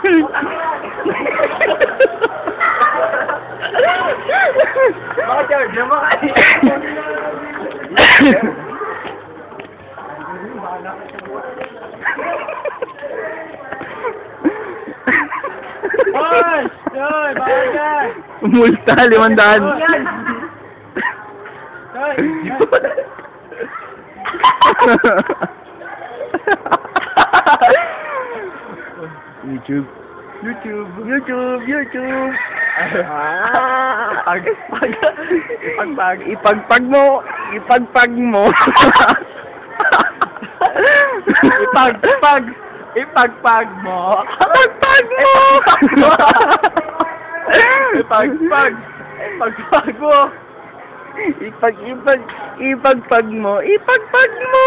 Baka charger mo ka. Hoy! Hoy! Yan! Multa, limandaan. Hoy! YouTube. YouTube! YouTube, YouTube. Ah! Pag, pag, ipagpag. Ipagpag mo. Ipagpag mo. Ipagpag. Ipagpag mo. Ipagpag mo. Ipagpag. Ipagpag mo. Ipag, ipag, ipagpag mo. Ipagpag mo.